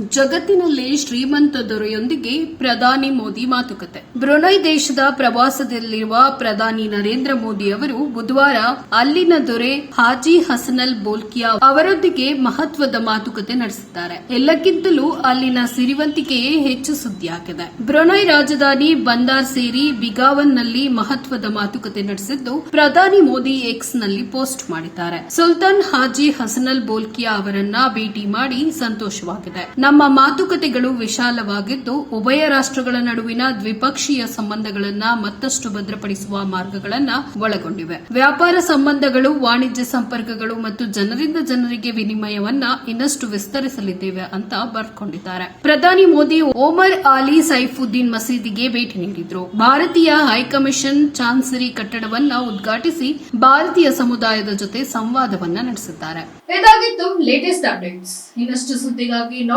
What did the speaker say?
ಜಗತ್ತಿನಲ್ಲಿ ಶ್ರೀಮಂತ ದೊರೆಯೊಂದಿಗೆ ಪ್ರಧಾನಿ ಮೋದಿ ಮಾತುಕತೆ. ಬ್ರೊನೈ ದೇಶದ ಪ್ರವಾಸದಲ್ಲಿರುವ ಪ್ರಧಾನಿ ನರೇಂದ್ರ ಮೋದಿ ಅವರು ಬುಧವಾರ ಅಲ್ಲಿನ ದೊರೆ ಹಾಜಿ ಹಸನಲ್ ಬೋಲ್ಕಿಯಾ ಅವರೊಂದಿಗೆ ಮಹತ್ವದ ಮಾತುಕತೆ ನಡೆಸಿದ್ದಾರೆ. ಎಲ್ಲಕ್ಕಿಂತಲೂ ಅಲ್ಲಿನ ಸಿರಿವಂತಿಕೆಯೇ ಹೆಚ್ಚು ಸುದ್ದಿಯಾಗಿದೆ. ಬ್ರೊನೈ ರಾಜಧಾನಿ ಬಂದಾರ್ ಸೇರಿ ಬಿಗಾವನ್ನಲ್ಲಿ ಮಹತ್ವದ ಮಾತುಕತೆ ನಡೆಸಿದ್ದು ಪ್ರಧಾನಿ ಮೋದಿ ಎಕ್ಸ್ನಲ್ಲಿ ಪೋಸ್ಟ್ ಮಾಡಿದ್ದಾರೆ. ಸುಲ್ತಾನ್ ಹಾಜಿ ಹಸನಲ್ ಬೋಲ್ಕಿಯಾ ಅವರನ್ನ ಭೇಟಿ ಮಾಡಿ ಸಂತೋಷವಾಗಿದೆ. ನಮ್ಮ ಮಾತುಕತೆಗಳು ವಿಶಾಲವಾಗಿದ್ದು, ಉಭಯ ರಾಷ್ಟ್ರಗಳ ನಡುವಿನ ದ್ವಿಪಕ್ಷೀಯ ಸಂಬಂಧಗಳನ್ನು ಮತ್ತಷ್ಟು ಭದ್ರಪಡಿಸುವ ಮಾರ್ಗಗಳನ್ನು ಒಳಗೊಂಡಿವೆ. ವ್ಯಾಪಾರ ಸಂಬಂಧಗಳು, ವಾಣಿಜ್ಯ ಸಂಪರ್ಕಗಳು ಮತ್ತು ಜನರಿಂದ ಜನರಿಗೆ ವಿನಿಮಯವನ್ನ ಇನ್ನಷ್ಟು ವಿಸ್ತರಿಸಲಿದ್ದೇವೆ ಅಂತ ಬರ್ಕೊಂಡಿದ್ದಾರೆ. ಪ್ರಧಾನಿ ಮೋದಿ ಓಮರ್ ಆಲಿ ಸೈಫುದ್ದೀನ್ ಮಸೀದಿಗೆ ಭೇಟಿ ನೀಡಿದ್ರು. ಭಾರತೀಯ ಹೈಕಮಿಷನ್ ಚಾನ್ಸರಿ ಕಟ್ಟಡವನ್ನ ಉದ್ಘಾಟಿಸಿ ಭಾರತೀಯ ಸಮುದಾಯದ ಜೊತೆ ಸಂವಾದವನ್ನ ನಡೆಸಿದ್ದಾರೆ. ಇದಾಗಿತ್ತು ಲೇಟೆಸ್ಟ್ ಅಪ್ಡೇಟ್ಸ್ ಇನ್ನಷ್ಟು ಸುದ್ದಿಗಾಗಿ